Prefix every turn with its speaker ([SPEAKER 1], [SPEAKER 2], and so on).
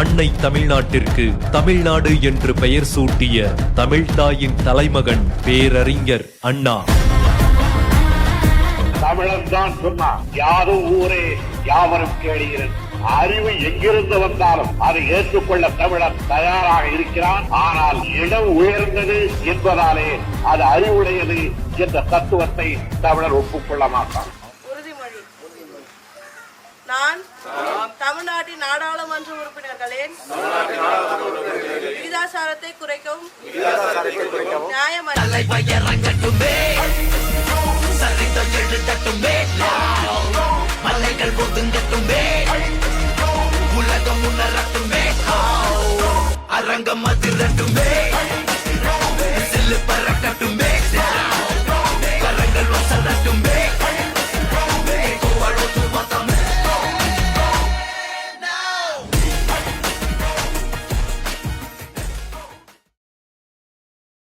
[SPEAKER 1] அன்னை தமிழ்நாட்டிற்கு தமிழ்நாடு என்று பெயர் சூட்டிய தமிழ்தாயின் தலைமகன் பேரறிஞர் அண்ணா.
[SPEAKER 2] தமிழன் தான் சொன்னான் யாரும் ஊரே யாவரும் கேளுகிறேன் அறிவு எங்கிருந்து வந்தாலும் அதை ஏற்றுக்கொள்ள தமிழன் தயாராக இருக்கிறான் ஆனால் இடம் உயர்ந்தது என்பதாலே அது அறிவுடையது என்ற தத்துவத்தை தமிழர் ஒப்புக்கொள்ள மாட்டான்
[SPEAKER 3] உறுதிமொழி. நான் தமிழ்நாட்டின் நாடாளுமன்ற உறுப்பினர்களின் விகிதாசாரத்தை குறைக்கவும்
[SPEAKER 4] மலைகள் ஒதுங்கட்டுமே. உலகம் உணரட்டுமே. அரங்கம் அதிரட்டுமே.